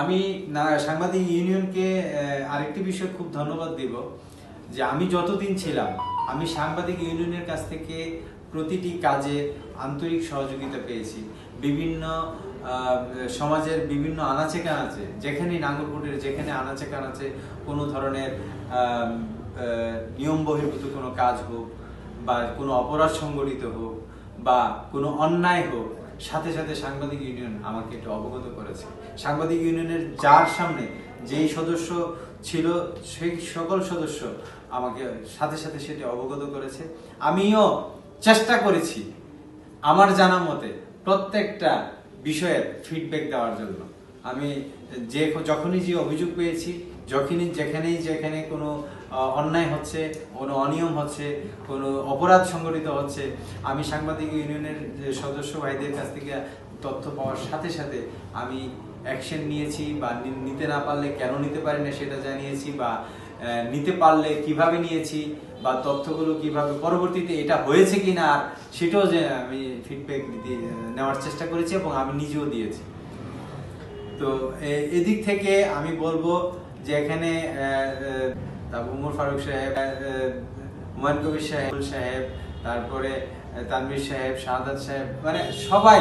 আমি সাংবাদিক ইউনিয়নকে আরেকটি বিষয় খুব ধন্যবাদ দিব যে আমি যতদিন ছিলাম, আমি সাংবাদিক ইউনিয়নের কাছ থেকে প্রতিটি কাজে আন্তরিক সহযোগিতা পেয়েছি। বিভিন্ন সমাজের বিভিন্ন আনাচে কানাচে যেখানে নাঙ্গলকোটের যেখানে আনাচে কানাচে কোনো ধরনের নিয়ম বহির্ভূত কোনো কাজ হোক বা কোনো অপরাধ সংগঠিত হোক বা কোনো অন্যায় হোক সাথে সাথে সাংবাদিক ইউনিয়ন আমাকে একটু অবগত করেছে। সাংবাদিক ইউনিয়নের যার সামনে যেই সদস্য ছিল, সেই সকল সদস্য আমাকে সাথে সাথে সেটি অবগত করেছে। আমিও চেষ্টা করেছি আমার জানা মতে প্রত্যেকটা বিষয়ের ফিডব্যাক দেওয়ার জন্য। আমি যে যখনই যে অভিযোগ পেয়েছি যখনই যেখানেই যেখানে কোনো অন্যায় হচ্ছে, কোনো অনিয়ম হচ্ছে, কোনো অপরাধ সংগঠিত হচ্ছে, আমি সাংবাদিক ইউনিয়নের যে সদস্য ভাইদের কাছ থেকে তথ্য পাওয়ার সাথে সাথে আমি অ্যাকশন নিয়েছি বা নিতে না পারলে কেন নিতে পারি না সেটা জানিয়েছি বা নিতে পারলে কীভাবে নিয়েছি বা তথ্যগুলো কীভাবে, পরবর্তীতে এটা হয়েছে কিনা আর সেটাও যে আমি ফিডব্যাক নেওয়ার চেষ্টা করেছি এবং আমি নিজেও দিয়েছি। তো এদিক থেকে আমি বলব যে এখানে উমর ফারুক সাহেব হুমায়ুন কবির সাহেব সাহেব, তারপরে তানভীর সাহেব শাহাদ সাহেব মানে সবাই